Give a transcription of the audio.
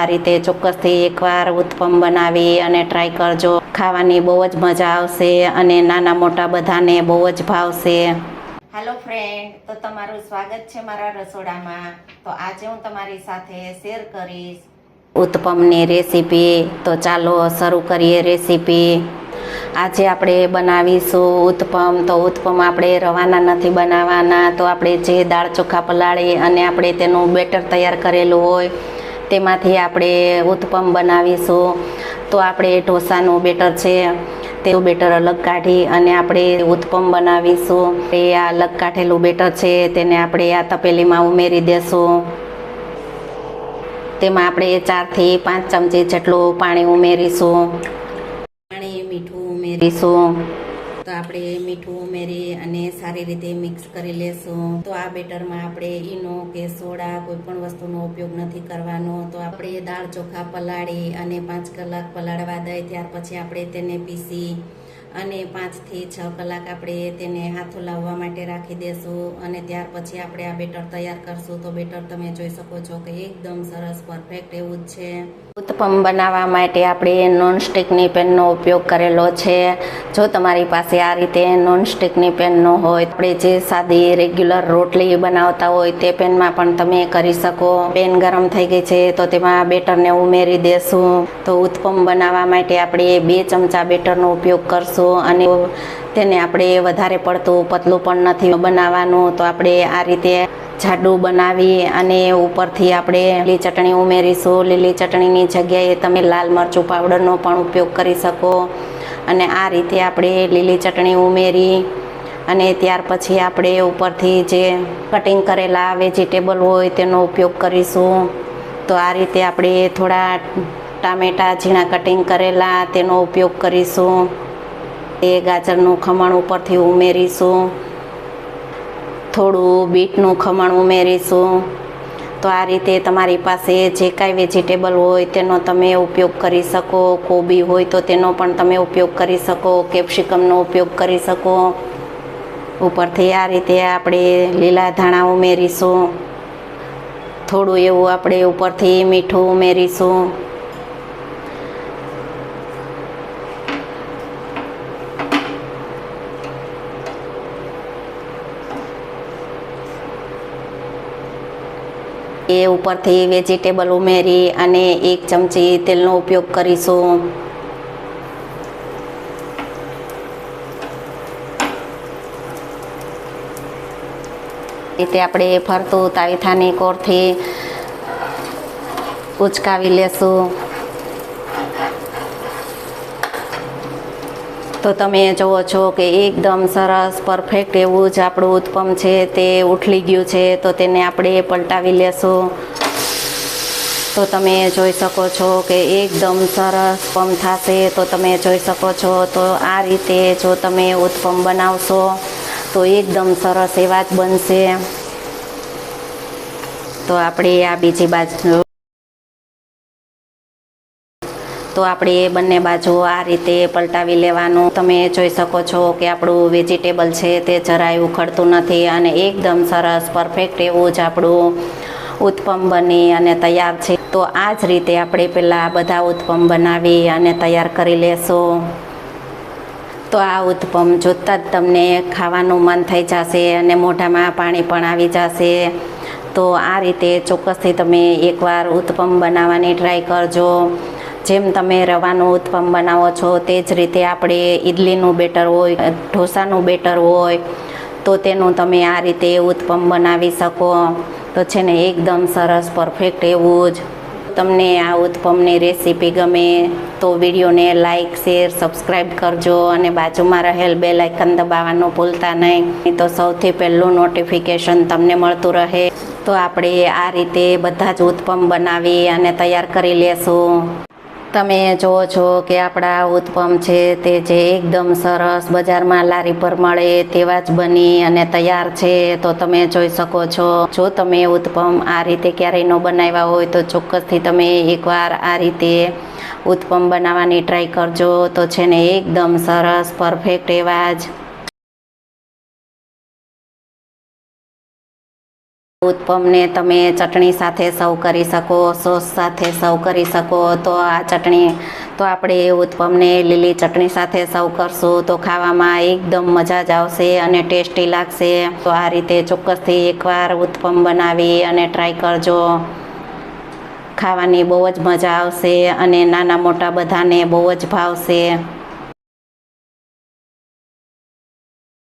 આ રીતે ચોક્કસથી એકવાર ઉત્પમ બનાવી અને ટ્રાય કરજો. ખાવાની બહુ જ મજા આવશે અને નાના મોટા બધાને બહુ જ ભાવશે. હેલો ફ્રેન્ડ તો તમારું સ્વાગત છે મારા રસોડામાં. તો આજે હું તમારી સાથે શેર કરીશ. ઉત્પમની રેસીપી તો ચાલો શરૂ કરીએ રેસીપી આજે આપણે બનાવીશું ઉત્પમ. તો ઉત્પમ આપણે રવાના નથી બનાવવાના. તો આપણે જે દાળ ચોખા પલાળી અને આપણે તેનું બેટર તૈયાર કરેલું હોય તેમાંથી આપણે ઉત્પમ બનાવીશું. તો આપણે ઢોસાનું બેટર છે, તે બેટર અલગ કાઢી અને આપણે ઉત્પમ બનાવીશું. એ આ અલગ કાઢેલું બેટર છે, તેને આપણે આ તપેલીમાં ઉમેરી દેશું. તેમાં આપણે ચારથી પાંચ ચમચી જેટલું પાણી ઉમેરીશું. પાણી, મીઠું ઉમેરીશું. તો આપણે મીઠું, ઉમેરી અને સારી રીતે મિક્સ કરી લેશું. તો આ બેટરમાં આપણે ઈનો કે સોડા કોઈ પણ વસ્તુનો ઉપયોગ નથી કરવાનો. તો આપણે દાળ ચોખા પલાળી અને પાંચ કલાક પલાળવા દઈ, ત્યાર પછી આપણે તેને પીસી અને પાંચથી છ કલાક આપણે તેને હાથો લાવવા માટે રાખી દેશું અને ત્યાર પછી આપણે આ બેટર તૈયાર કરશું. તો બેટર તમે જોઈ શકો છો કે એકદમ સરસ, પરફેક્ટ એવું જ છે. ઉત્પમ બનાવવા માટે આપણે નોનસ્ટિકની પેનનો ઉપયોગ કરેલો છે. જો તમારી પાસે આ રીતે નોનસ્ટિકની પેનનો હોય, આપણે જે સાદી રેગ્યુલર રોટલી બનાવતા હોય તે પેનમાં પણ તમે કરી શકો. પેન ગરમ થઈ ગઈ છે તો તેમાં બેટરને ઉમેરી દેશું. તો ઉત્પમ બનાવવા માટે આપણે બે ચમચા બેટરનો ઉપયોગ કરશું અને તેને આપણે વધારે પડતું પતલું પણ નથી બનાવવાનું. તો આપણે આ રીતે જાડું બનાવી અને ઉપરથી આપણે લીલી ચટણી ઉમેરીશું. લીલી ચટણીની જગ્યાએ તમે લાલ મરચું પાવડરનો પણ ઉપયોગ કરી શકો. અને આ રીતે આપણે લીલી ચટણી ઉમેરી અને ત્યાર પછી આપણે ઉપરથી જે કટિંગ કરેલા વેજીટેબલ હોય તેનો ઉપયોગ કરીશું. તો આ રીતે આપણે થોડા ટામેટા, ઝીણા કટિંગ કરેલા તેનો ઉપયોગ કરીશું. એ ગાજરનું ખમણ ઉપરથી ઉમેરીશું. થોડું બીટનું ખમણ ઉમેરીશું. તો આ રીતે તમારી પાસે જે કાંઈ વેજીટેબલ હોય તેનો તમે ઉપયોગ કરી શકો, કોબી હોય તો તેનો પણ તમે ઉપયોગ કરી શકો, કેપ્સિકમનો ઉપયોગ કરી શકો. ઉપરથી આ રીતે આપણે લીલા ધાણા ઉમેરીશું. થોડું એવું આપણે ઉપરથી મીઠું ઉમેરીશું. એ ઉપરથી વેજીટેબલ ઉમેરી અને એક ચમચી તેલનો ઉપયોગ કરીશું. રીતે આપણે ફરતું તાવીથાની કોરથી ઉચકાવી લેશું. તો તમે જુઓ છો કે એકદમ સરસ પરફેક્ટ એવું જ આપણું ઉત્પમ છે, તે ઉઠલી ગયું છે, તો તેને આપણે પલટાવી લેશું. તો તમે જોઈ શકો છો કે એકદમ સરસ પમ થશે, તો તમે જોઈ શકો છો, તો આ રીતે જો તમે ઉત્પમ બનાવશો, તો એકદમ સરસ એવા જ બનશે. તો આપણે આ બીજી બાજુ તો આપણે એ બંને બાજુ આ રીતે પલટાવી લેવાનું. તમે જોઈ શકો છો કે આપણું વેજીટેબલ છે તે જરાય ઉખડતું નથી અને એકદમ સરસ પરફેક્ટ એવું જ આપણું ઉત્પમ બની અને તૈયાર છે. તો આ જ રીતે આપણે પહેલાં બધા ઉત્પમ બનાવી અને તૈયાર કરી લેશું. તો આ ઉત્પમ જોતાં જ તમને ખાવાનું મન થઈ જશે અને મોઢામાં પાણી પણ આવી જશે. તો આ રીતે ચોક્કસથી તમે એકવાર ઉત્પમ બનાવવાની ટ્રાય કરજો. જેમ તમે રવાનું ઉત્પમ બનાવો છો, તે જ રીતે આપણે ઈડલીનું બેટર હોય, ઢોસાનું બેટર હોય, તો તેનું તમે આ રીતે ઉત્પમ બનાવી શકો. તો છે ને એકદમ સરસ પરફેક્ટ એવું જ. તમને આ ઉત્પમની રેસીપી ગમે તો વિડીયોને લાઇક શેર, સબસ્ક્રાઈબ કરજો અને બાજુમાં રહેલ બે લાઇકન દબાવવાનું ભૂલતા નહીં તો સૌથી પહેલું નોટિફિકેશન તમને મળતું રહે. તો આપણે આ રીતે બધા જ ઉત્પમ બનાવી અને તૈયાર કરી લેશું. તમે જુઓ છો કે આપણા ઉત્પમ છે તે જે એકદમ સરસ બજારમાં લારી પર મળે તેવા જ બની અને તૈયાર છે, તો તમે જોઈ શકો છો. જો તમે ઉત્પમ આ રીતે ક્યારેય ન બનાવ્યા હોય, તો ચોક્કસથી તમે એકવાર આ રીતે ઉત્પમ બનાવવાની ટ્રાય કરજો. તો છે ને એકદમ સરસ, પરફેક્ટ એવા જ ઉત્પમને તમે ચટણી સાથે સર્વ કરી શકો, સોસ સાથે સર્વ કરી શકો. તો આ ચટણી, તો આપણે એ ઉત્પમને લીલી ચટણી સાથે સર્વ કરશું. તો ખાવામાં એકદમ મજા જ આવશે અને ટેસ્ટી લાગશે. તો આ રીતે ચોક્કસથી એકવાર ઉત્પમ બનાવી અને ટ્રાય કરજો. ખાવાની બહુ જ મજા આવશે અને નાના મોટા બધાને બહુ જ ભાવશે.